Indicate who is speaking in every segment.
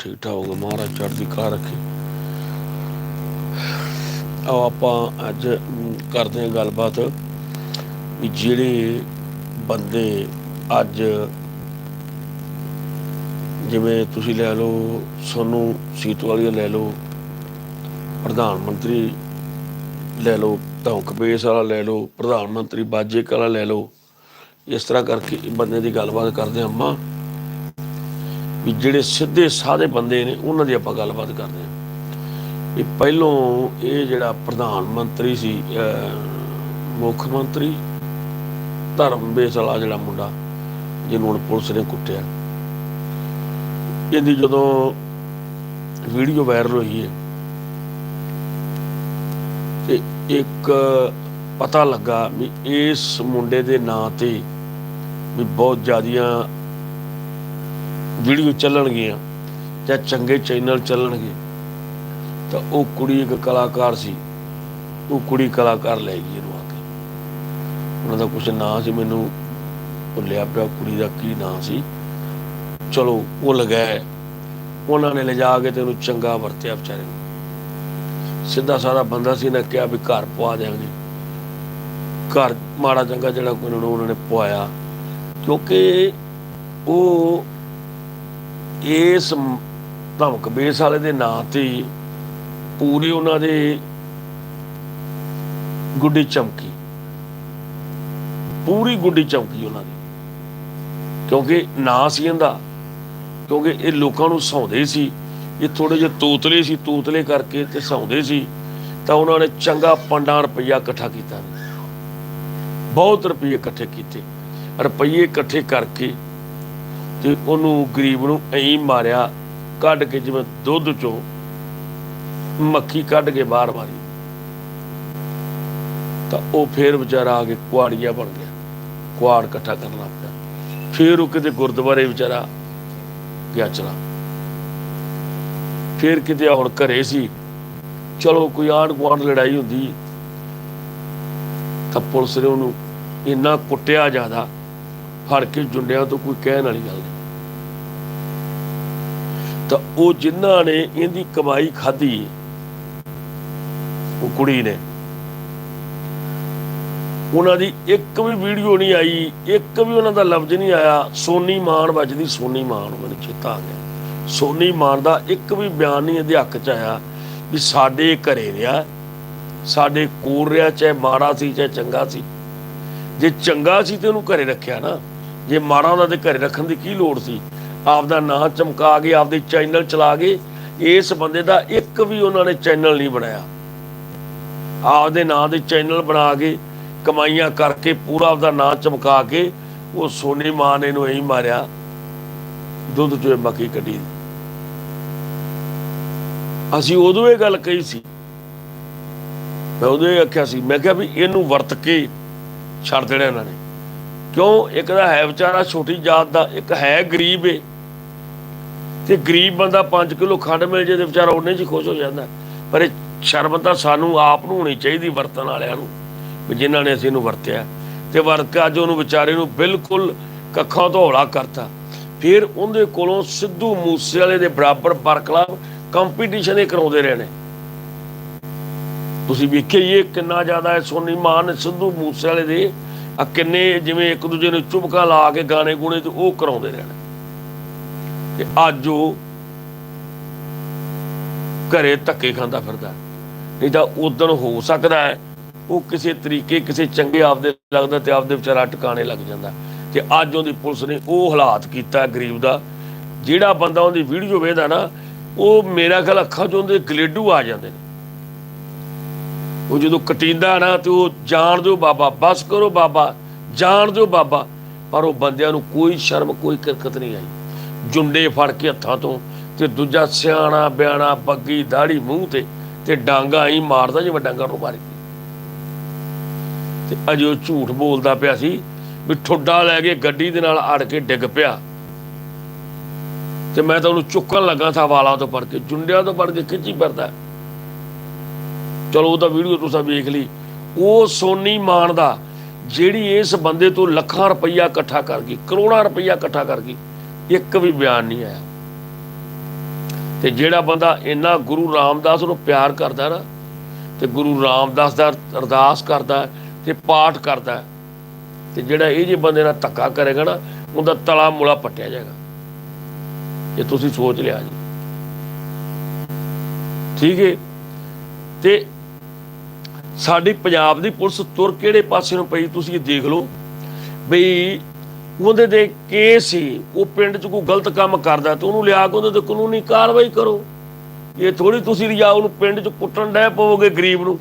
Speaker 1: ਠੀਕ ਠਾਕ ਹੋਗਾ ਮਹਾਰਾਜ, ਚੜ੍ਹਦੀ ਕਲਾ ਰੱਖੇ। ਆਓ ਆਪਾਂ ਅੱਜ ਕਰਦੇ ਹਾਂ ਗੱਲਬਾਤ ਵੀ ਜਿਹੜੇ ਬੰਦੇ ਅੱਜ ਜਿਵੇਂ ਤੁਸੀਂ ਲੈ ਲਓ, ਸੋਨੂੰ ਸੀਤਵਾਲੀਆ ਲੈ ਲਓ, ਪ੍ਰਧਾਨ ਮੰਤਰੀ ਲੈ ਲਓ, ਧੌਂਕ ਬੇਸ ਵਾਲਾ ਲੈ ਲਓ, ਪ੍ਰਧਾਨ ਮੰਤਰੀ ਬਾਜੇ ਵਾਲਾ ਲੈ ਲਓ, ਇਸ ਤਰ੍ਹਾਂ ਕਰਕੇ ਬੰਦੇ ਦੀ ਗੱਲਬਾਤ ਕਰਦੇ ਹਾਂ ਆਪਾਂ। ਵੀ ਜਿਹੜੇ ਸਿੱਧੇ ਸਾਦੇ ਬੰਦੇ ਨੇ, ਉਹਨਾਂ ਦੀ ਆਪਾਂ ਗੱਲਬਾਤ ਕਰਦੇ ਹਾਂ। ਵੀ ਪਹਿਲੋਂ ਇਹ ਜਿਹੜਾ ਪ੍ਰਧਾਨ ਮੰਤਰੀ ਸੀ ਮੁੱਖ ਮੰਤਰੀ, ਧਰਮ ਬੇਸ ਵਾਲਾ ਜਿਹੜਾ ਮੁੰਡਾ, ਜਿਹਨੂੰ ਹੁਣ ਪੁਲਿਸ ਨੇ ਕੁੱਟਿਆ। ਇਹਦੀ ਜਦੋਂ ਵੀਡੀਓ ਵਾਇਰਲ ਹੋਈ ਹੈ, ਤੇ ਇੱਕ ਪਤਾ ਲੱਗਾ ਵੀ ਇਸ ਮੁੰਡੇ ਦੇ ਨਾਂ ਤੇ ਵੀ ਬਹੁਤ ਜ਼ਿਆਦੀਆਂ ਵੀਡੀਓ ਚੱਲਣਗੀਆਂ ਜਾਂ ਚੰਗੇ ਚੈਨਲ ਚੱਲਣਗੇ, ਤਾਂ ਉਹ ਕੁੜੀ ਇੱਕ ਕਲਾਕਾਰ ਸੀ, ਉਹ ਕੁੜੀ ਕਲਾਕਾਰ ਲੈ ਗਈ ਇਹਨੂੰ ਆ ਕੇ। ਉਹਨਾਂ ਦਾ ਕੁਝ ਨਾਂ ਸੀ, ਮੈਨੂੰ ਭੁੱਲਿਆ ਪਿਆ ਕੁੜੀ ਦਾ ਕੀ ਨਾਂ ਸੀ। ਚਲੋ, ਉਹ ਲਗਾਇਆ। ਉਹਨਾਂ ਨੇ ਲਿਜਾ ਕੇ ਤੇ ਉਹਨੂੰ ਚੰਗਾ ਵਰਤਿਆ ਵਿਚਾਰੇ ਨੂੰ। ਸਿੱਧਾ ਸਾਦਾ ਬੰਦਾ ਸੀ ਨਾ ਕਿਹਾ ਵੀ ਘਰ ਪਵਾ ਦੇਾਂਗੇ ਘਰ ਮਾੜਾ ਚੰਗਾ ਜਿਹੜਾ ਕੋਈ ਉਹਨਾਂ ਨੇ ਪਵਾਇਆ, ਕਿਉਂਕਿ ਉਹ ਇਸ ਧਮਕ ਬੇਸ ਵਾਲੇ ਦੇ ਨਾਂ ਤੇ ਪੂਰੀ ਉਹਨਾਂ ਦੇ ਗੁੱਡੀ ਚਮਕੀ। ਪੂਰੀ ਗੁੱਡੀ ਚਮਕੀ ਉਹਨਾਂ ਦੀ। ਕਿਉਂਕਿ ਨਾਂ ਸੀ ਇਹਦਾ, ਕਿਉਂਕਿ ਇਹ ਲੋਕਾਂ ਨੂੰ ਸੌਂਦੇ ਸੀ। ਇਹ ਥੋੜੇ ਜਿਹੇ ਤੋਤਲੇ ਸੀ, ਤੋਤਲੇ ਕਰਕੇ ਤੇ ਸੌਂਦੇ ਸੀ। ਤਾਂ ਉਹਨਾਂ ਨੇ ਚੰਗਾ ਪੰਡਾਂ ਰੁਪਈਆ ਇਕੱਠਾ ਕੀਤਾ। ਬਹੁਤ ਰੁਪਈਏ ਇਕੱਠੇ ਕੀਤੇ। ਰੁਪਈਏ ਇਕੱਠੇ ਕਰਕੇ ਤੇ ਉਹਨੂੰ ਗਰੀਬ ਨੂੰ ਐਂ ਮਾਰਿਆ, ਕੱਢ ਕੇ ਜਿਵੇਂ ਦੁੱਧ ਚੋਂ ਮੱਖੀ ਕੱਢ ਕੇ ਬਾਹਰ ਮਾਰੀ। ਤਾਂ ਉਹ ਫੇਰ ਵਿਚਾਰਾ ਆ ਕੇ ਕੁਆੜੀਆ ਬਣ ਗਿਆ। ਕੁਆੜ ਇਕੱਠਾ ਕਰਨ ਲੱਗ ਪਿਆ। ਫੇਰ ਉਹ ਕਿਤੇ ਗੁਰਦੁਆਰੇ ਵਿਚਾਰਾ ਗਿਆ ਚਲਾ। ਫੇਰ ਕਿਤੇ ਹੁਣ ਘਰੇ ਸੀ। ਚਲੋ ਕੋਈ ਆਂਢ ਗੁਆਂਢ ਲੜਾਈ ਹੁੰਦੀ। ਤਾਂ ਪੁਲਿਸ ਨੇ ਉਹਨੂੰ ਇੰਨਾ ਕੁੱਟਿਆ ਜ਼ਿਆਦਾ। ਫੜ ਕੇ ਜੁੰਡਿਆਂ ਤੋਂ ਕੋਈ ਕਹਿਣ ਵਾਲੀ ਗੱਲ ਨਹੀਂ। ਤਾਂ ਉਹ ਜਿਨ੍ਹਾਂ ਨੇ ਇਹਦੀ ਕਮਾਈ ਖਾਧੀ, ਉਹ ਕੁੜੀ ਨੇ। ਉਹਨਾਂ ਦੀ ਇੱਕ ਵੀ ਵੀਡੀਓ ਨਹੀਂ ਆਈ, ਇੱਕ ਵੀ ਉਹਨਾਂ ਦਾ ਲਫ਼ਜ਼ ਨਹੀਂ ਆਇਆ, ਸੋਨੀ ਮਾਨ ਵੱਜਦੀ ਸੋਨੀ ਮਾਨ ਮੈਨੂੰ ਚੇਤਾ ਆ ਗਿਆ। ਸੋਨੀ ਮਾਨ ਦਾ ਇੱਕ ਵੀ ਬਿਆਨ ਨਹੀਂ ਇਹਦੇ ਹੱਕ ਚ ਆਇਆ ਵੀ ਸਾਡੇ ਘਰੇ ਰਿਹਾ, ਸਾਡੇ ਕੋਲ ਰਿਹਾ, ਚਾਹੇ ਮਾੜਾ ਸੀ, ਚਾਹੇ ਚੰਗਾ ਸੀ। ਜੇ ਚੰਗਾ ਸੀ ਤੇ ਉਹਨੂੰ ਘਰੇ ਰੱਖਿਆ ਨਾ ਜੇ ਮਾੜਾ ਉਹਨਾਂ ਦੇ ਘਰੇ ਰੱਖਣ ਦੀ ਕੀ ਲੋੜ ਸੀ? ਆਪਦਾ ਨਾਂ ਚਮਕਾ ਕੇ, ਆਪਦੇ ਚੈਨਲ ਚਲਾ ਕੇ, ਇਸ ਬੰਦੇ ਦਾ ਇੱਕ ਵੀ ਉਹਨਾਂ ਨੇ ਚੈਨਲ ਨਹੀਂ ਬਣਾਇਆ। ਆਪਦੇ ਨਾਂ ਦੇ ਚੈਨਲ ਬਣਾ ਕੇ, ਕਮਾਈਆਂ ਕਰਕੇ, ਪੂਰਾ ਆਪਦਾ ਨਾਂ ਚਮਕਾ ਕੇ, ਉਹ ਸੋਨੀ ਮਾਂ ਨੇ ਇਹਨੂੰ ਇਹੀ ਮਾਰਿਆ। ਦੁੱਧ ਚੋਂ ਮੱਕੀ ਕੱਢੀ। ਅਸੀਂ ਉਦੋਂ ਇਹ ਗੱਲ ਕਹੀ ਸੀ। ਮੈਂ ਉਦੋਂ ਇਹ ਆਖਿਆ ਸੀ। ਮੈਂ ਕਿਹਾ ਵੀ ਇਹਨੂੰ ਵਰਤ ਕੇ ਛੱਡ ਦੇਣਾ ਇਹਨਾਂ ਨੇ। ਕਿਉਂ? ਇੱਕ ਦਾ ਹੈ ਵਿਚਾਰਾ ਛੋਟੀ ਜਾਤ ਦਾ, ਇੱਕ ਹੈ ਗਰੀਬ ਏ। ਤੇ ਗਰੀਬ ਬੰਦਾ 5 ਕਿਲੋ ਖੰਡ ਮਿਲ ਜੇ ਤੇ ਵਿਚਾਰਾ ਉਹਨੇ 'ਚ ਖੁਸ਼ ਹੋ ਜਾਂਦਾ। ਪਰ ਇਹ ਸ਼ਰਮ ਤਾਂ ਸਾਨੂੰ ਆਪ ਨੂੰ ਹੋਣੀ ਚਾਹੀਦੀ ਵਰਤਣ ਵਾਲਿਆਂ ਨੂੰ, ਵੀ ਜਿਨ੍ਹਾਂ ਨੇ ਅਸੀਂ ਇਹਨੂੰ ਵਰਤਿਆ। ਤੇ ਵਰਤ ਕੇ ਅੱਜ ਉਹਨੂੰ ਵਿਚਾਰੇ ਨੂੰ ਬਿਲਕੁਲ ਕੱਖਾਂ ਤੋਂ ਹੌਲਾ ਕਰਤਾ। ਫਿਰ ਉਹਦੇ ਕੋਲੋਂ ਸਿੱਧੂ ਮੂਸੇ ਵਾਲੇ ਦੇ ਬਰਾਬਰ ਬਰਕਲਾ ਕੰਪੀਟੀਸ਼ਨ ਇਹ ਕਰਾਉਂਦੇ ਰਹੇ ਨੇ। ਤੁਸੀਂ ਵੇਖਿਆ ਇਹ ਕਿੰਨਾ ਜ਼ਿਆਦਾ ਹੈ, ਸੋਨੀ ਮਾਨ ਸਿੱਧੂ ਮੂਸੇ ਵਾਲੇ ਦੇ ਆ ਕਿੰਨੇ ਜਿਵੇਂ ਇੱਕ ਦੂਜੇ ਨੂੰ ਚੁਬਕਾ ਲਾ ਕੇ ਗਾਣੇ ਗੁਣੇ ਤੇ ਉਹ ਕਰਾਉਂਦੇ ਰਹਿਣ। ਤੇ ਅੱਜ ਉਹ ਘਰੇ ਧੱਕੇ ਖਾਂਦਾ ਫਿਰਦਾ ਨਹੀਂ ਤਾਂ ਉਦਣ ਹੋ ਸਕਦਾ ਹੈ ਉਹ ਕਿਸੇ ਤਰੀਕੇ, ਕਿਸੇ ਚੰਗੇ ਆਪਦੇ ਲੱਗਦਾ ਤੇ ਆਪਦੇ ਵਿਚਾਰਾ ਟਿਕਾਣੇ ਲੱਗ ਜਾਂਦਾ ਤੇ ਅੱਜ ਉਹਦੀ ਪੁਲਿਸ ਨੇ ਉਹ ਹਾਲਾਤ ਕੀਤਾ ਗਰੀਬ ਦਾ। ਜਿਹੜਾ ਬੰਦਾ ਉਹਦੀ ਵੀਡੀਓ ਵੇਖਦਾ ਨਾ, ਉਹ ਮੇਰਾ ਖਿਆਲ ਅੱਖਾਂ 'ਚ ਉਹਦੇ ਗਲੇਡੂ ਆ ਜਾਂਦੇ ਨੇ। ਉਹ ਜਦੋਂ ਕਟਿੰਦਾ ਨਾ ਤੇ ਉਹ ਜਾਣ ਦਿਓ ਬਾਬਾ, ਬਸ ਕਰੋ ਬਾਬਾ, ਜਾਣ ਦਿਓ ਬਾਬਾ। ਪਰ ਉਹ ਬੰਦਿਆਂ ਨੂੰ ਕੋਈ ਸ਼ਰਮ, ਕੋਈ ਕਿਰਕਤ ਨਹੀਂ ਆਈ। ਜੁੰਡੇ ਫੜ ਕੇ ਹੱਥਾਂ ਤੋਂ ਤੇ ਦੂਜਾ ਸਿਆਣਾ, ਬਿਆਣਾ, ਬੱਗੀ, ਦਾੜੀ, ਮੂੰਹ ਤੇ ਤੇ ਡਾਂਗਾ ਹੀ ਮਾਰਦਾ ਜਿਵੇਂ ਡਾਂਗਾ ਨੂੰ ਮਾਰੀ। ਤੇ ਅਜੇ ਉਹ ਝੂਠ ਬੋਲਦਾ ਪਿਆ ਸੀ ਵੀ ਠੁੱਡਾ ਲੈ ਕੇ ਗੱਡੀ ਦੇ ਨਾਲ ਅੜ ਕੇ ਡਿੱਗ ਪਿਆ। ਤੇ ਮੈਂ ਤਾਂ ਉਹਨੂੰ ਚੁੱਕਣ ਲੱਗਾ ਥਾ ਵਾਲਾਂ ਤੋਂ ਫੜ ਕੇ, ਜੁੰਡਿਆਂ ਤੋਂ ਫੜ ਕੇ ਖਿੱਚੀ ਫਿਰਦਾ। ਚਲੋ ਉਹਦਾ ਵੀਡੀਓ ਤੁਸੀਂ ਵੇਖ ਲਈ। ਉਹ ਸੋਨੀ ਮਾਨ ਦਾ, ਜਿਹੜੀ ਇਸ ਬੰਦੇ ਤੋਂ ਲੱਖਾਂ ਰੁਪਈਆ ਇਕੱਠਾ ਕਰ ਗਈ, ਕਰੋੜਾਂ ਰੁਪਈਆ ਇਕੱਠਾ ਕਰ ਗਈ, ਇੱਕ ਵੀ ਬਿਆਨ ਨਹੀਂ ਆਇਆ। ਤੇ ਜਿਹੜਾ ਬੰਦਾ ਇੰਨਾ ਗੁਰੂ ਰਾਮਦਾਸ ਨੂੰ ਪਿਆਰ ਕਰਦਾ ਨਾ, ਤੇ ਗੁਰੂ ਰਾਮਦਾਸ ਦਾ ਅਰਦਾਸ ਕਰਦਾ, ਤੇ ਪਾਠ ਕਰਦਾ, ਤੇ ਜਿਹੜਾ ਇਹ ਜੇ ਬੰਦੇ ਨਾਲ ਧੱਕਾ ਕਰੇਗਾ ਨਾ, ਉਹਦਾ ਤਲਾ ਮੁਲਾ ਪੱਟਿਆ ਜਾਏਗਾ। ਇਹ ਤੁਸੀਂ ਸੋਚ ਲਿਆ ਜੀ। ਠੀਕ ਹੈ ਤੇ ਸਾਡੀ ਪੰਜਾਬ ਦੀ ਪੁਲਿਸ ਤੁਰ ਕਿਹੜੇ ਪਾਸੇ ਨੂੰ ਪਈ ਤੁਸੀਂ ਇਹ ਦੇਖ ਲਓ। ਬਈ ਉਹਦੇ ਦੇ ਕੇਸ ਸੀ, ਉਹ ਪਿੰਡ 'ਚ ਕੋਈ ਗਲਤ ਕੰਮ ਕਰਦਾ ਤੇ ਉਹਨੂੰ ਲਿਆ ਕੇ ਉਹਦੇ ਤੇ ਕਾਨੂੰਨੀ ਕਾਰਵਾਈ ਕਰੋ। ਇਹ ਥੋੜੀ ਤੁਸੀਂ ਲਿਆ ਉਹਨੂੰ ਪਿੰਡ 'ਚ ਕੁੱਟਣ ਡੈ ਪਵੋਗੇ ਗਰੀਬ ਨੂੰ।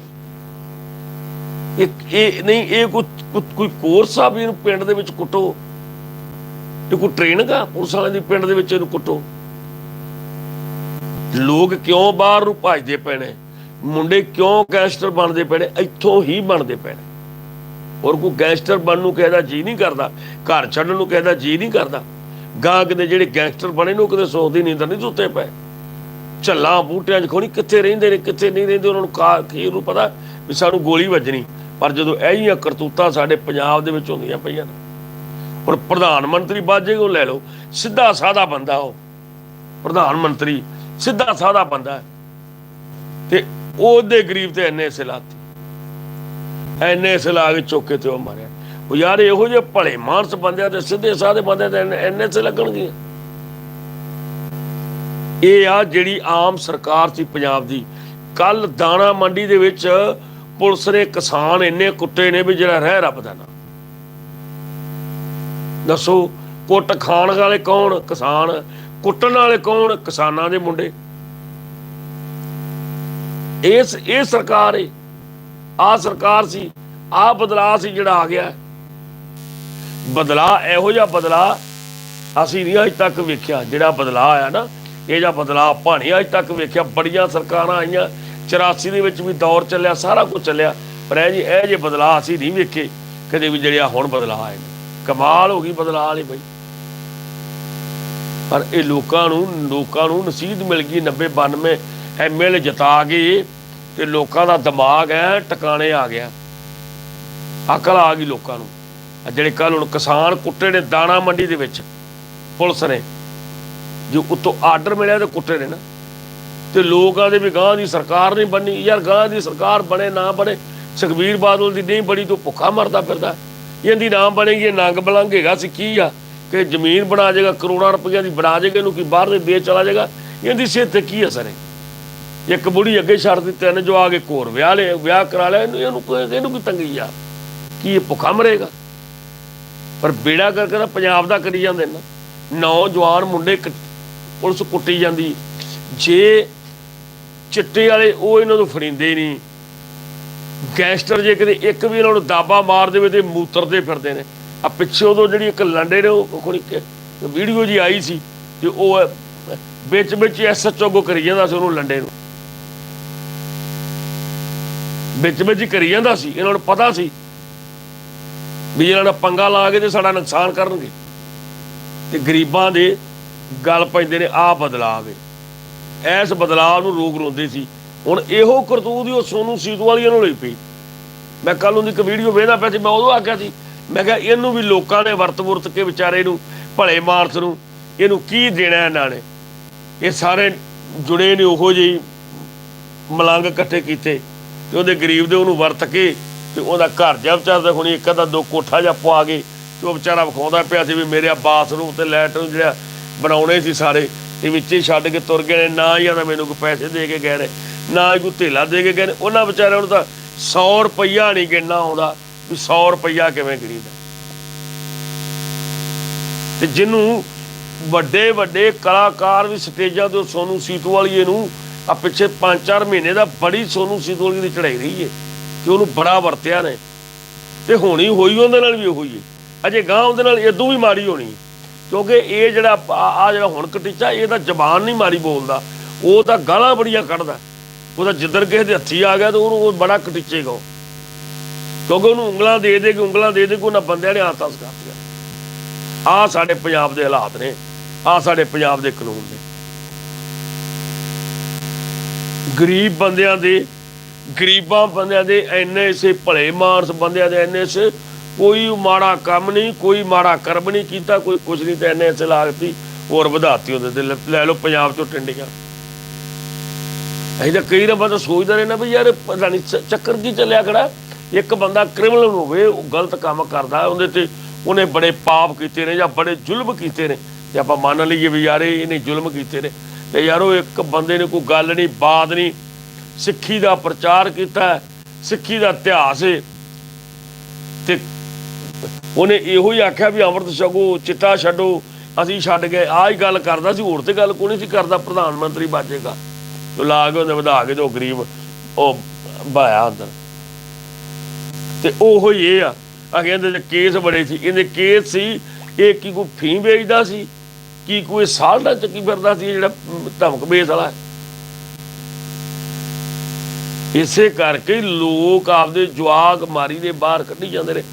Speaker 1: ਇਹ ਇਹ ਨਹੀਂ, ਇਹ ਕੋਈ ਕੋਰਸ ਆ ਵੀ ਇਹਨੂੰ ਪਿੰਡ ਦੇ ਵਿੱਚ ਕੁੱਟੋ। ਇਹ ਕੋਈ ਟ੍ਰੇਨਿੰਗ ਆ ਪੁਲਿਸ ਵਾਲਿਆਂ ਦੀ ਪਿੰਡ ਦੇ ਵਿੱਚ ਇਹਨੂੰ ਕੁੱਟੋ। ਲੋਕ ਕਿਉਂ ਬਾਹਰ ਨੂੰ ਭੱਜਦੇ ਪਏ ਨੇ? ਮੁੰਡੇ ਕਿਉਂ ਗੈਂਗਸਟਰ ਬਣਦੇ ਪਏ ਇੱਥੋਂ ਹੀ ਬਣਦੇ ਪਏ ਔਰ ਕੋਈ ਗੈਂਗਸਟਰ ਬਣਨ ਨੂੰ ਕਹਿੰਦਾ ਜੀ ਨਹੀਂ ਕਰਦਾ, ਘਰ ਛੱਡਣ ਨੂੰ ਕਹਿੰਦਾ ਜੀ ਨਹੀਂ ਕਰਦਾ। ਗਾਂ ਕਿਤੇ ਜਿਹੜੇ ਗੈਂਗਸਟਰ ਬਣੇ ਨੇ ਕਿਤੇ ਸੋਚਦੀ ਨੀਂਦਰ ਨਹੀਂ ਸੁੱਤੇ ਪਏ। ਝੱਲਾਂ ਬੂਟਿਆਂ 'ਚ ਖੋਣੀ ਕਿੱਥੇ ਰਹਿੰਦੇ ਨੇ, ਕਿੱਥੇ ਨਹੀਂ ਰਹਿੰਦੇ, ਉਹਨਾਂ ਨੂੰ ਕਾ ਕੀ ਨੂੰ ਪਤਾ ਵੀ ਸਾਨੂੰ ਗੋਲੀ ਵੱਜਣੀ। ਪਰ ਜਦੋਂ ਇਹ ਜਿਹੀਆਂ ਕਰਤੂਤਾਂ ਸਾਡੇ ਪੰਜਾਬ ਦੇ ਵਿੱਚ ਹੁੰਦੀਆਂ ਪਈਆਂ ਨੇ, ਹੁਣ ਪ੍ਰਧਾਨ ਮੰਤਰੀ ਬਾਜੇ ਕੋ ਲੈ ਲਓ, ਸਿੱਧਾ ਸਾਦਾ ਬੰਦਾ ਉਹ। ਪ੍ਰਧਾਨ ਮੰਤਰੀ ਸਿੱਧਾ ਸਾਦਾ ਬੰਦਾ। ਤੇ ਉਹਦੇ ਗਰੀਬ ਤੇ ਐਨੇ ਸਿਲਾਤੀ ਐਨੇ ਸਿਲਾ ਕੇ ਚੁੱਕ ਤੇ ਉਹ ਮਾਰਿਆ। ਉਹ ਯਾਰ ਇਹੋ ਜਿਹੇ ਭਲੇ ਮਾਨਸ ਬੰਦਿਆਂ ਤੇ ਸਿੱਧੇ ਸਾਦੇ ਬੰਦਿਆਂ ਤੇ ਐਨੇ ਸੇ ਲੱਗਣਗੇ। ਇਹ ਆ ਜਿਹੜੀ ਆਮ ਸਰਕਾਰ ਸੀ ਪੰਜਾਬ ਦੀ। ਕੱਲ ਦਾਣਾ ਮੰਡੀ ਦੇ ਵਿੱਚ ਪੁਲਿਸ ਨੇ ਕਿਸਾਨ ਇੰਨੇ ਕੁੱਟੇ ਨੇ ਵੀ ਜਿਹੜਾ ਰਹਿ ਰੱਬ ਦਾ ਨਾ ਦੱਸੋ, ਕੁੱਟ ਖਾਣ ਵਾਲੇ ਕੌਣ? ਕਿਸਾਨ ਕੁੱਟਣ ਵਾਲੇ ਕੌਣ? ਕਿਸਾਨਾਂ ਦੇ ਮੁੰਡੇ। ਇਸ, ਇਹ ਸਰਕਾਰ ਏ। ਆ ਸਰਕਾਰ ਸੀ ਆ ਬਦਲਾਅ ਸੀ ਜਿਹੜਾ ਆ ਗਿਆ। ਬਦਲਾਅ ਇਹੋ ਜਿਹਾ ਬਦਲਾਅ ਅਸੀਂ ਨਹੀਂ ਅਜੇ ਤੱਕ ਵੇਖਿਆ। ਜਿਹੜਾ ਬਦਲਾਅ ਆਇਆ ਨਾ, ਇਹ ਜਿਹਾ ਬਦਲਾਅ ਆਪਾਂ ਨਹੀਂ ਅਜੇ ਤੱਕ ਵੇਖਿਆ। ਬੜੀਆਂ ਸਰਕਾਰਾਂ ਆਈਆਂ 84 ਦੇ ਵਿੱਚ ਵੀ ਦੌਰ ਚੱਲਿਆ, ਸਾਰਾ ਕੁਝ ਚੱਲਿਆ। ਪਰ ਇਹ ਜੀ, ਇਹ ਜੇ ਬਦਲਾਅ ਅਸੀਂ ਨਹੀਂ ਵੇਖੇ, ਕਦੇ ਵੀ ਜਿਹੜੇ ਆ ਹੁਣ ਬਦਲਾਅ ਆਏ ਨੇ। ਕਮਾਲ ਹੋ ਗਈ ਬਦਲਾਅ ਵਾਲੀ ਬਈ। ਪਰ ਇਹ ਲੋਕਾਂ ਨੂੰ ਲੋਕਾਂ ਨੂੰ ਨਸੀਬ ਮਿਲ ਗਈ 90 92 ਐਮਐਲ ਜਿਤਾ ਗਏ ਤੇ ਲੋਕਾਂ ਦਾ ਦਿਮਾਗ ਹੈ ਟਿਕਾਣੇ ਆ ਗਿਆ। ਅਕਲ ਆ ਗਈ ਲੋਕਾਂ ਨੂੰ। ਜਿਹੜੇ ਕੱਲ ਹੁਣ ਕਿਸਾਨ ਕੁੱਟੇ ਨੇ ਦਾਣਾ ਮੰਡੀ ਦੇ ਵਿੱਚ, ਪੁਲਿਸ ਨੇ, ਜੋ ਉਤੋਂ ਆਰਡਰ ਮਿਲਿਆ ਤੇ ਕੁੱਟੇ ਨੇ ਨਾ। ਤੇ ਲੋਕਾਂ ਦੇ ਵੀ ਗਾਂ ਦੀ ਸਰਕਾਰ ਨਹੀਂ ਬਣੀ ਯਾਰ ਗਾਂ ਦੀ ਸਰਕਾਰ ਬਣੇ, ਨਾ ਬਣੇ, ਸੁਖਬੀਰ ਬਾਦਲ ਦੀ ਨਹੀਂ ਬੜੀ ਤੋਂ ਭੁੱਖਾ ਮਰਦਾ ਫਿਰਦਾ। ਇਹਦੀ ਨਾਮ ਬਣੇਗੀ, ਇਹ ਨੰਗ ਬਲੰਗ ਹੈਗਾ ਸੀ, ਕੀ ਆ? ਕਿ ਜ਼ਮੀਨ ਬਣਾ ਜਾਏਗਾ ਕਰੋੜਾਂ ਰੁਪਈਆ ਦੀ ਬਣਾ ਜਾਏਗਾ ਇਹਨੂੰ ਕੀ ਬਾਹਰ ਦੇ ਦੇਸ਼ ਚਲਾ ਜਾਏਗਾ ਇਹਦੀ ਸਿਹਤ ਤੇ ਕੀ ਅਸਰ ਹੈ? ਇੱਕ ਬੁੜੀ ਅੱਗੇ ਛੱਡ ਦਿੱਤੀ ਤਿੰਨ ਜੋ ਆ ਕੇ ਕੋਰ ਵਿਆਹ ਲਿਆ ਵਿਆਹ ਕਰਾ ਲਿਆ, ਇਹਨੂੰ ਇਹਨੂੰ ਕੋਈ ਇਹਨੂੰ ਕੀ ਤੰਗੀ ਆ? ਕੀ ਇਹ ਭੁੱਖਾ ਮਰੇਗਾ? ਪਰ ਬੇੜਾ ਕਰਕੇ ਨਾ ਪੰਜਾਬ ਦਾ ਕਰੀ ਜਾਂਦੇ ਨਾ। ਨੌਜਵਾਨ ਮੁੰਡੇ ਪੁਲਿਸ ਕੁੱਟੀ ਜਾਂਦੀ ਜੇ ਚਿੱਟੇ ਵਾਲੇ ਉਹ ਇਹਨਾਂ ਨੂੰ ਫੜਿੰਦੇ ਨਹੀਂ ਗੈਂਗਸਟਰ ਜੇ ਕਿਤੇ ਇੱਕ ਵੀ ਇਹਨਾਂ ਨੂੰ ਦਾਬਾ ਮਾਰ ਦੇਵੇ ਤੇ ਮੂਤਰਦੇ ਫਿਰਦੇ ਨੇ। ਆ ਪਿੱਛੇ ਉਦੋਂ ਜਿਹੜੀ ਇੱਕ ਲੰਡੇ ਨੇ, ਉਹ ਕੋਈ ਵੀਡੀਓ ਜੀ ਆਈ ਸੀ, ਤੇ ਉਹ ਵਿੱਚ ਵਿੱਚ ਐਸਐਚਓ ਕੋ ਕਰੀ ਜਾਂਦਾ ਸੀ ਉਹਨੂੰ ਲੰਡੇ ਨੂੰ। ਵਿੱਚ ਵਿੱਚ ਹੀ ਕਰੀ ਜਾਂਦਾ ਸੀ, ਇਹਨਾਂ ਨੂੰ ਪਤਾ ਸੀ ਵੀ ਇਹਨਾਂ ਦਾ ਪੰਗਾ ਲਾ ਕੇ ਤੇ ਸਾਡਾ ਨੁਕਸਾਨ ਕਰਨਗੇ ਤੇ ਗਰੀਬਾਂ ਦੇ ਗੱਲ ਪੈਂਦੇ ਨੇ ਆ ਬਦਲਾਅ ਵੇ ਐਸ ਬਦਲਾਅ ਨੂੰ ਲੋਕ ਰੋਂਦੇ ਸੀ। ਹੁਣ ਇਹੋ ਕਰਤੂਤ ਹੀ ਉਹ ਸੋਨੂ ਸੀਤੂ ਵਾਲੀਆਂ ਨੂੰ ਲਈ ਪਈ। ਮੈਂ ਕੱਲ ਉਹਦੀ ਇੱਕ ਵੀਡੀਓ ਵੇਖਦਾ ਪਿਆ ਸੀ, ਮੈਂ ਉਦੋਂ ਆਖਿਆ ਸੀ, ਮੈਂ ਕਿਹਾ ਇਹਨੂੰ ਵੀ ਲੋਕਾਂ ਨੇ ਵਰਤ ਵਰਤ ਕੇ ਵਿਚਾਰੇ ਨੂੰ ਭਲੇ ਮਾਰਸ ਨੂੰ ਇਹਨੂੰ ਕੀ ਦੇਣਾ ਇਹਨਾਂ ਨੇ? ਇਹ ਸਾਰੇ ਜੁੜੇ ਨੇ, ਉਹੋ ਜਿਹੀ ਮਲੰਗ ਇਕੱਠੇ ਕੀਤੇ। ਤੇ ਉਹਦੇ ਗਰੀਬ ਦੇ ਉਹਨੂੰ ਵਰਤ ਕੇ ਤੇ ਉਹਦਾ ਘਰ ਜਾ ਵਿਚਾਰਦਾ ਹੁਣੀ ਇੱਕ ਅੱਧਾ ਦੋ ਕੋਠਾ ਜਾ ਪਵਾ ਕੇ ਤੇ ਉਹ ਵਿਚਾਰਾ ਵਿਖਾਉਂਦਾ ਪਿਆ ਸੀ ਵੀ ਮੇਰੇ ਬਾਥਰੂਮ ਤੇ ਲੈਟਰਨ ਜਿਹੜਾ ਬਣਾਉਣੇ ਸੀ ਸਾਰੇ, ਤੇ ਵਿੱਚ ਹੀ ਛੱਡ ਕੇ ਤੁਰ ਗਏ ਨੇ, ਨਾ ਹੀ ਆਦਾ ਮੈਨੂੰ ਕੋਈ ਪੈਸੇ ਦੇ ਕੇ ਗਏ ਨੇ, ਨਾ ਹੀ ਕੋਈ ਧੇਲਾ ਦੇ ਕੇ ਗਏ ਨੇ। ਉਹਨਾਂ ਵਿਚਾਰਿਆਂ ਨੂੰ ਤਾਂ 100 ਰੁਪਈਆ ਨਹੀਂ ਗਿਣਨਾ ਆਉਂਦਾ ਵੀ 100 ਰੁਪਈਆ ਕਿਵੇਂ ਗਰੀਦਾ ਤੇ ਜਿਹਨੂੰ ਵੱਡੇ ਵੱਡੇ ਕਲਾਕਾਰ ਵੀ ਸਟੇਜਾਂ ਤੇ ਸੋਨੂ ਸੀਤੂ ਵਾਲੀਏ ਨੂੰ ਆ ਪਿੱਛੇ 5-4 ਮਹੀਨੇ ਦਾ ਬੜੀ ਸੋਨੂ ਸੀਤੂ ਦੀ ਚੜਾਈ ਰਹੀ ਏ ਕਿ ਉਹਨੂੰ ਬੜਾ ਵਰਤਿਆ ਨੇ। ਤੇ ਹੋਣੀ ਹੋਈ ਉਹਦੇ ਨਾਲ ਵੀ ਹੋਈ ਏ। ਅਜੇ ਗਾਂ ਉਹਦੇ ਨਾਲ ਇਦੋਂ ਵੀ ਮਾੜੀ ਹੋਣੀ ਕਿਉਂਕਿ ਇਹ ਜਿਹੜਾ ਆ ਜਿਹੜਾ ਹੁਣ ਕਟੀਚਾ, ਇਹ ਤਾਂ ਜ਼ਬਾਨ ਨਹੀਂ ਮਾਰੀ ਬੋਲਦਾ। ਉਹ ਤਾਂ ਗਾਲਾਂ ਬੜੀਆਂ ਕੱਢਦਾ। ਉਹਦਾ ਜਿੱਧਰ ਕਿਸੇ ਦੇ ਹੱਥੀ ਆ ਗਿਆ ਤਾਂ ਉਹਨੂੰ ਉਹ ਬੜਾ ਕਟੀਚੇਗਾ ਉਹ। ਕਿਉਂਕਿ ਉਹਨੂੰ ਉਂਗਲਾਂ ਦੇ ਦੇ ਕੇ ਉਂਗਲਾਂ ਦੇ ਦੇ ਕੇ ਉਹਨਾਂ ਬੰਦਿਆਂ ਨੇ ਆਤਾਂ ਸਕਾਤੀਆਂ ਆ ਸਾਡੇ ਪੰਜਾਬ ਦੇ ਹਾਲਾਤ ਨੇ। ਆ ਸਾਡੇ ਪੰਜਾਬ ਦੇ ਕਾਨੂੰਨ ਨੇ। ਗਰੀਬ ਬੰਦਿਆਂ ਦੇ, ਗਰੀਬਾਂ ਬੰਦਿਆਂ ਦੇ ਐਨੇ ਸੇ ਭਲੇ ਮਾਨਸ ਬੰਦਿਆਂ ਦੇ ਐਨੇ ਸੇ ਕੋਈ ਮਾੜਾ ਕੰਮ ਨਹੀਂ, ਕੋਈ ਮਾੜਾ ਕਰਮ ਨਹੀਂ ਕੀਤਾ, ਕੋਈ ਕੁਝ ਨਹੀਂ ਤੇ ਐਨੇ ਸੇ ਲਾਗਤੀ ਹੋਰ ਵਧਾਤੀ ਉਹਦੇ ਤੇ, ਲੈ- ਲਓ ਪੰਜਾਬ ਚੋਂ ਟਿੰਡੀਆਂ ਅਸੀਂ ਤਾਂ ਕਈ ਨਾ ਬੰਦਾ ਸੋਚਦਾ ਰਹਿਣਾ ਵੀ ਯਾਰ, ਪਤਾ ਨਹੀਂ ਚੱਕਰ ਕੀ ਚੱਲਿਆ ਖੜਾ, ਇੱਕ ਬੰਦਾ ਕ੍ਰਿਮੀਨਲ ਹੋਵੇ, ਉਹ ਗਲਤ ਕੰਮ ਕਰਦਾ, ਉਹਦੇ ਤੇ ਉਹਨੇ ਬੜੇ ਪਾਪ ਕੀਤੇ ਨੇ ਜਾਂ ਬੜੇ ਜ਼ੁਲਮ ਕੀਤੇ ਨੇ, ਤੇ ਆਪਾਂ ਮੰਨ ਲਈਏ ਵੀ ਯਾਰ ਇਹਨੇ ਜ਼ੁਲਮ ਕੀਤੇ ਨੇ ਤੇ ਯਾਰ, ਇੱਕ ਬੰਦੇ ਨੇ ਕੋਈ ਗੱਲ ਨਹੀਂ, ਬਾਤ ਨਹੀਂ, ਸਿੱਖੀ ਦਾ ਪ੍ਰਚਾਰ ਕੀਤਾ, ਸਿੱਖੀ ਦਾ ਇਤਿਹਾਸ ਹੈ ਤੇ ਉਹਨੇ ਇਹੋ ਹੀ ਆਖਿਆ ਵੀ ਅੰਮ੍ਰਿਤ ਛਕੋ, ਚਿੱਟਾ ਛੱਡੋ, ਅਸੀਂ ਛੱਡ ਗਏ। ਆਹ ਹੀ ਗੱਲ ਕਰਦਾ ਸੀ, ਹੋਰ ਤੇ ਗੱਲ ਕੋਈ ਨਹੀਂ ਸੀ ਕਰਦਾ, ਪ੍ਰਧਾਨ ਮੰਤਰੀ ਬਾਜੇਗਾ। ਤੋ ਲਾ ਕੇ ਉਹਨੇ ਵਧਾ ਕੇ ਜੋ ਗਰੀਬ, ਉਹ ਬਾਇਆ ਅੰਦਰ। ਤੇ ਉਹੋ ਹੀ ਇਹ ਆ। ਆ ਕਹਿੰਦੇ ਕੇਸ ਬੜੇ ਸੀ। ਇਹਦੇ ਕੇਸ ਸੀ, ਇਹ ਕੀ ਕੋਈ ਫੀ ਵੇਚਦਾ ਸੀ? ਕੀ ਕੋਈ ਸਾਲ ਦਾ ਚੱਕੀ ਫਿਰਦਾ ਸੀ ਜਿਹੜਾ ਧਮਕ ਬੇਸ ਵਾਲਾ? ਇਸੇ ਕਰਕੇ ਲੋਕ ਆਪਦੇ ਜਵਾਕ ਮਾਰੀ ਦੇ ਬਾਹਰ ਕੱਢੀ ਜਾਂਦੇ ਨੇ।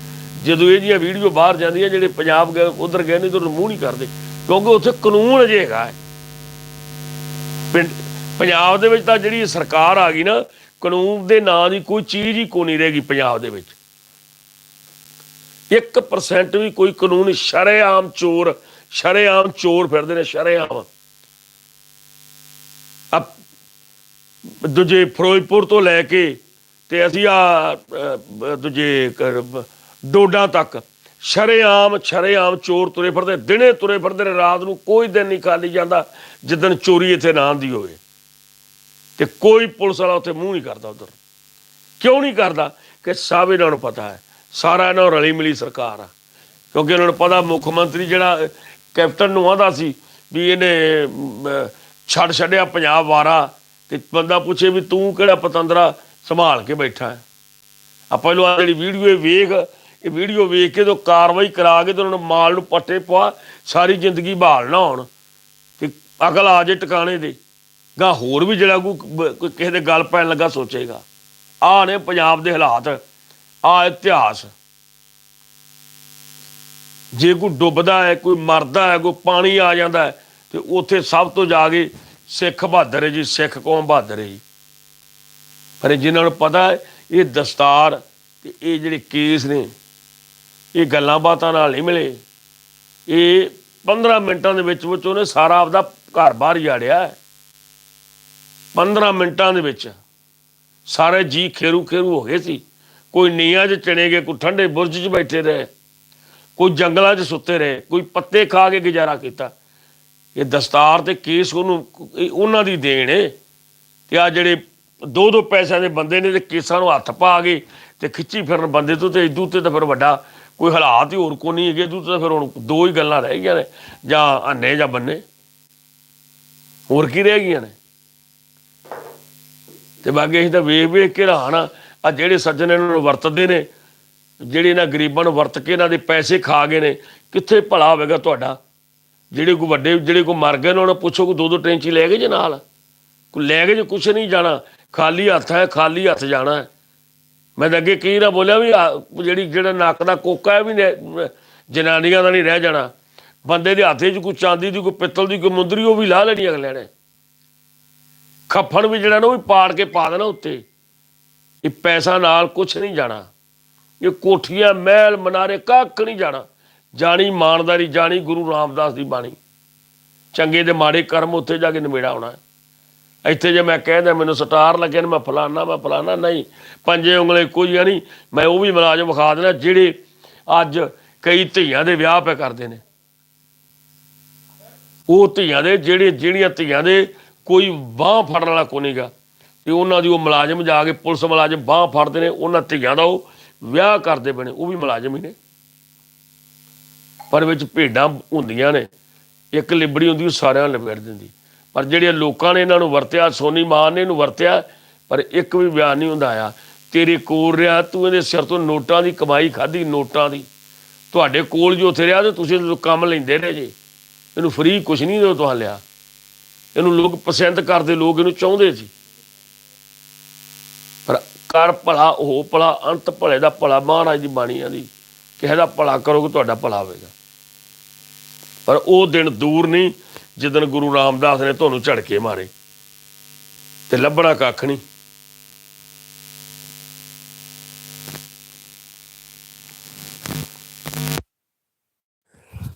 Speaker 1: ਜਦੋਂ ਇਹ ਜੀਆਂ ਵੀਡੀਓ ਬਾਹਰ ਜਾਂਦੀਆਂ, ਜਿਹੜੇ ਪੰਜਾਬ ਗਏ, ਉਧਰ ਗਏ ਨਹੀਂ ਤਾਂ ਮੂੰਹ ਨਹੀਂ ਕਰਦੇ। ਕਿਉਂਕਿ ਉੱਥੇ ਕਾਨੂੰਨ ਅਜੇ ਹੈਗਾ ਪਿੰਡ, ਪੰਜਾਬ ਦੇ ਵਿੱਚ ਤਾਂ ਜਿਹੜੀ ਸਰਕਾਰ ਆ ਗਈ ਨਾ, ਕਾਨੂੰਨ ਦੇ ਨਾਂ ਦੀ ਕੋਈ ਚੀਜ਼ ਹੀ ਕੋ ਰਹੇਗੀ ਪੰਜਾਬ ਦੇ ਵਿੱਚ। 1% ਵੀ ਕੋਈ ਕਾਨੂੰਨ, ਸ਼ਰੇਆਮ ਚੋਰ ਸ਼ਰੇਆਮ ਚੋਰ ਫਿਰਦੇ ਨੇ, ਸ਼ਰੇਆਮ। ਅਬ ਦੂਜੇ ਫਿਰੋਜ਼ਪੁਰ ਤੋਂ ਲੈ ਕੇ ਤੇ ਅਸੀਂ ਆ ਦੂਜੇ ਕ- ਡੋਡਾ ਤੱਕ ਸ਼ਰੇਆਮ ਸ਼ਰੇਆਮ ਚੋਰ ਤੁਰੇ ਫਿਰਦੇ, ਦਿਨੇ ਤੁਰੇ ਫਿਰਦੇ ਨੇ, ਰਾਤ ਨੂੰ ਕੋਈ ਦਿਨ ਨਹੀਂ ਖਾਲੀ ਜਾਂਦਾ ਜਿੱਦਣ ਚੋਰੀ ਇੱਥੇ ਨਾ ਆਉਂਦੀ ਹੋਵੇ। ਤੇ ਕੋਈ ਪੁਲਿਸ ਵਾਲਾ ਉੱਥੇ ਮੂੰਹ ਨਹੀਂ ਕਰਦਾ ਉਧਰ। ਕਿਉਂ ਨਹੀਂ ਕਰਦਾ? ਕਿ ਸਭ ਇਹਨਾਂ ਨੂੰ ਪਤਾ ਹੈ। ਸਾਰਾ ਇਹਨਾਂ ਨੂੰ ਰਲੀ ਮਿਲੀ ਸਰਕਾਰ ਆ। ਕਿਉਂਕਿ ਇਹਨਾਂ ਨੂੰ ਪਤਾ ਮੁੱਖ ਮੰਤਰੀ ਜਿਹੜਾ ਕੈਪਟਨ ਨੂੰ ਆਂਦਾ ਸੀ ਵੀ ਇਹਨੇ ਛੱਡ ਛੱਡਿਆ ਪੰਜਾਬ ਵਾਰਾ ਤੇ ਬੰਦਾ ਪੁੱਛੇ ਵੀ ਤੂੰ ਕਿਹੜਾ ਪਤੰਦਰਾ ਸੰਭਾਲ ਕੇ ਬੈਠਾ ਹੈ। ਆਪਾਂ ਇਹਨੂੰ ਜਿਹੜੀ ਵੀਡੀਓ ਇਹ ਵੇਖ, ਇਹ ਵੀਡੀਓ ਵੇਖ ਕੇ ਤੋਂ ਕਾਰਵਾਈ ਕਰਾ ਕੇ ਤੇ ਉਹਨਾਂ ਨੂੰ ਮਾਲ ਨੂੰ ਪੱਟੇ ਪਵਾ, ਸਾਰੀ ਜ਼ਿੰਦਗੀ ਬਹਾਲ ਨਾ ਹੋਣ ਤੇ ਅਕਲ ਆ ਜੇ ਟਿਕਾਣੇ ਦੇ ਗਾ ਹੋਰ ਵੀ ਜਿਹੜਾ ਕੋਈ ਕਿਸੇ ਦੇ ਗੱਲ ਪੈਣ ਲੱਗਾ ਸੋਚੇਗਾ। ਆਹ ਨੇ ਪੰਜਾਬ ਦੇ ਹਾਲਾਤ ਆ ਇਤਿਹਾਸ। ਜੇ ਕੋਈ ਡੁੱਬਦਾ ਹੈ, ਕੋਈ ਮਰਦਾ ਹੈ, ਕੋਈ ਪਾਣੀ ਆ ਜਾਂਦਾ ਹੈ, ਤੇ ਉੱਥੇ ਸਭ ਤੋਂ ਜਾ ਕੇ ਸਿੱਖ ਬਹਾਦਰ ਹੈ ਜੀ, ਸਿੱਖ ਕੌਮ ਬਹਾਦਰ ਹੈ ਜੀ। ਪਰ ਇਹ ਜਿਨ੍ਹਾਂ ਨੂੰ ਪਤਾ ਹੈ, ਇਹ ਦਸਤਾਰ ਤੇ ਇਹ ਜਿਹੜੇ ਕੇਸ ਨੇ, ਇਹ ਗੱਲਾਂ ਬਾਤਾਂ ਨਾਲ ਨਹੀਂ ਮਿਲੇ। ਇਹ 15 ਮਿੰਟਾਂ ਦੇ ਵਿੱਚ ਵਿੱਚ ਉਹਨੇ ਸਾਰਾ ਆਪਦਾ ਘਰ ਬਾਹਰ ਜਾੜਿਆ ਹੈ। 15 ਮਿੰਟਾਂ ਦੇ ਵਿੱਚ ਸਾਰੇ ਜੀ ਖੇਰੂ ਖੇਰੂ ਹੋ ਗਏ ਸੀ। ਕੋਈ ਨੀਆਂ 'ਚ ਚਣੇ ਗਏ, ਕੋਈ ਠੰਡੇ ਬੁਰਜ 'ਚ ਬੈਠੇ ਰਹੇ। ਕੋਈ ਜੰਗਲਾਂ 'ਚ ਸੁੱਤੇ ਰਹੇ, ਕੋਈ ਪੱਤੇ ਖਾ ਕੇ ਗੁਜ਼ਾਰਾ ਕੀਤਾ। ਇਹ ਦਸਤਾਰ ਤੇ ਕੇਸ ਉਹਨੂੰ ਉਹਨਾਂ ਦੀ ਦੇਣ ਏ। ਤੇ ਆ ਜਿਹੜੇ ਦੋ ਦੋ ਪੈਸਿਆਂ ਦੇ ਬੰਦੇ ਨੇ ਤੇ ਕੇਸਾਂ ਨੂੰ ਹੱਥ ਪਾ ਗਏ ਤੇ ਖਿੱਚੀ ਫਿਰਨ ਬੰਦੇ ਤੋਂ ਤੇ ਇਦੂ ਤੇ ਤਾਂ ਫਿਰ ਵੱਡਾ ਕੋਈ ਹਾਲਾਤ ਹੀ ਹੋਰ ਕੋ ਨਹੀਂ ਹੈਗੇ, ਇਦੂ ਤਾਂ ਫਿਰ ਹੁਣ ਦੋ ਹੀ ਗੱਲਾਂ ਰਹਿ ਗਈਆਂ ਨੇ, ਜਾਂ ਅੰਨੇ ਜਾਂ ਬੰਨੇ। ਹੋਰ ਕੀ ਰਹਿ ਗਈਆਂ ਨੇ? ਤੇ ਬਾਕੀ ਅਸੀਂ ਤਾਂ ਵੇਖ ਵੇਖ ਕੇ ਹੈਰਾਨ ਆ ਜਿਹੜੇ ਸੱਜਣ ਇਹਨਾਂ ਨੂੰ ਵਰਤਦੇ ਨੇ ਜਿਹੜੇ ਇਹਨਾਂ ਗਰੀਬਾਂ ਨੂੰ ਵਰਤ ਕੇ ਇਹਨਾਂ ਦੇ ਪੈਸੇ ਖਾ ਗਏ ਨੇ, ਕਿੱਥੇ ਭਲਾ ਹੋਵੇਗਾ ਤੁਹਾਡਾ? ਜਿਹੜੇ ਕੋ ਵੱਡੇ, ਜਿਹੜੇ ਕੋ ਮਰ ਗਏ ਨੇ, ਉਹਨਾਂ ਨੂੰ ਪੁੱਛੋ ਕੋ ਦੋ ਦੋ ਟੈਂਚੀ ਲੈ ਗਏ ਜੇ ਨਾਲ? ਕੋ ਲੈ ਗਏ ਜੇ, ਕੁਛ ਨਹੀਂ ਜਾਣਾ। ਖਾਲੀ ਹੱਥ ਹੈ, ਖਾਲੀ ਹੱਥ ਜਾਣਾ ਹੈ। ਮੈਂ ਤਾਂ ਅੱਗੇ ਕਈ ਨਾ ਬੋਲਿਆ ਵੀ, ਆ, ਜਿਹੜੀ, ਜਿਹੜਾ ਨੱਕ ਦਾ ਕੋਕਾ ਹੈ ਵੀ ਨੇ- ਜਨਾਨੀਆਂ ਦਾ ਨਹੀਂ ਰਹਿ ਜਾਣਾ। ਬੰਦੇ ਦੇ ਹੱਥੇ 'ਚ ਕੋਈ ਚਾਂਦੀ ਦੀ, ਕੋਈ ਪਿੱਤਲ ਦੀ, ਕੋਈ ਮੁੰਦਰੀ, ਉਹ ਵੀ ਲਾ ਲੈਣੀ ਅਗਲੇ ਨੇ। ਖੱਫਣ ਵੀ ਜਿਹੜਾ ਨਾ ਉਹ ਵੀ ਪਾੜ ਕੇ ਪਾ ਦੇਣਾ ਉੱਤੇ। ਇਹ ਪੈਸਾ ਨਾਲ ਕੁਛ ਨਹੀਂ ਜਾਣਾ। ਇਹ ਕੋਠੀਆਂ, ਮਹਿਲ, ਮਨਾਰੇ, ਕੱਖ ਨਹੀਂ ਜਾਣਾ। ਜਾਣੀ ਇਮਾਨਦਾਰੀ, ਜਾਣੀ ਗੁਰੂ ਰਾਮਦਾਸ ਦੀ ਬਾਣੀ। ਚੰਗੇ ਦੇ ਮਾੜੇ ਕਰਮ ਉੱਥੇ ਜਾ ਕੇ ਨਿਬੇੜਾ ਹੋਣਾ ਇੱਥੇ ਜੇ ਮੈਂ ਕਹਿੰਦਾ ਮੈਨੂੰ ਸਟਾਰ ਲੱਗੇ ਨੇ, ਮੈਂ ਫਲਾਨਾ ਮੈਂ ਫਲਾਨਾ, ਨਹੀਂ। ਪੰਜੇ ਉਂਗਲੇ ਕੋਈ ਨਹੀਂ। ਮੈਂ ਉਹ ਵੀ ਮੁਲਾਜ਼ਮ ਵਿਖਾ ਦੇਣਾ ਜਿਹੜੇ ਅੱਜ ਕਈ ਧੀਆਂ ਦੇ ਵਿਆਹ ਪੈ ਕਰਦੇ ਨੇ। ਉਹ ਧੀਆਂ ਦੇ, ਜਿਹੜੇ, ਜਿਹੜੀਆਂ ਧੀਆਂ ਦੇ ਕੋਈ ਬਾਹ ਫੜਨ ਵਾਲਾ ਕੋਈ ਨਹੀਂਗਾ ਤੇ ਉਹਨਾਂ ਦੀ ਉਹ ਮੁਲਾਜ਼ਮ ਜਾ ਕੇ ਪੁਲਿਸ ਮੁਲਾਜ਼ਮ ਬਾਹ ਫੜਦੇ ਨੇ, ਉਹਨਾਂ ਧੀਆਂ ਦਾ ਉਹ ਵਿਆਹ ਕਰਦੇ ਬਣੇ, ਉਹ ਵੀ ਮੁਲਾਜ਼ਮ ਹੀ ਨੇ। ਪਰ ਵਿੱਚ ਭੇਡਾਂ ਹੁੰਦੀਆਂ ਨੇ। ਇੱਕ ਲਿਬੜੀ ਹੁੰਦੀ, ਉਹ ਸਾਰਿਆਂ ਨੂੰ ਲਪੇਟ ਦਿੰਦੀ। ਪਰ ਜਿਹੜੇ ਲੋਕਾਂ ਨੇ ਇਹਨਾਂ ਨੂੰ ਵਰਤਿਆ, ਸੋਨੀ ਮਾਨ ਨੇ ਇਹਨੂੰ ਵਰਤਿਆ, ਪਰ ਇੱਕ ਵੀ ਬਿਆਨ ਨਹੀਂ ਹੁੰਦਾ ਆਇਆ। ਤੇਰੇ ਕੋਲ ਰਿਹਾ, ਤੂੰ ਇਹਦੇ ਸਿਰ ਤੋਂ ਨੋਟਾਂ ਦੀ ਕਮਾਈ ਖਾਧੀ, ਨੋਟਾਂ ਦੀ। ਤੁਹਾਡੇ ਕੋਲ ਜੋ ਉੱਥੇ ਰਿਹਾ, ਤੇ ਤੁਸੀਂ ਕੰਮ ਲੈਂਦੇ ਰਹੇ ਜੇ। ਇਹਨੂੰ ਫ੍ਰੀ ਕੁਛ ਨਹੀਂ ਦਿਓ ਤੁਹਾਨੂੰ ਲਿਆ। ਇਹਨੂੰ ਲੋਕ ਪਸੰਦ ਕਰਦੇ, ਲੋਕ ਇਹਨੂੰ ਚਾਹੁੰਦੇ ਸੀ। ਕਰ ਭਲਾ ਉਹ ਭਲਾ, ਅੰਤ ਭਲੇ ਦਾ ਭਲਾ, ਮਹਾਰਾਜ ਦੀ ਬਾਣੀ ਦੀ। ਕਿਸੇ ਦਾ ਭਲਾ ਕਰੋਗੇ ਤੁਹਾਡਾ ਭਲਾ ਹੋਵੇਗਾ। ਪਰ ਉਹ ਦਿਨ ਦੂਰ ਨਹੀਂ ਜਿੱਦਣ ਗੁਰੂ ਰਾਮਦਾਸ ਨੇ ਤੁਹਾਨੂੰ ਝੜਕੇ ਮਾਰੇ। ਤੇ ਲੱਭਣਾ ਕੱਖ ਨਹੀਂ।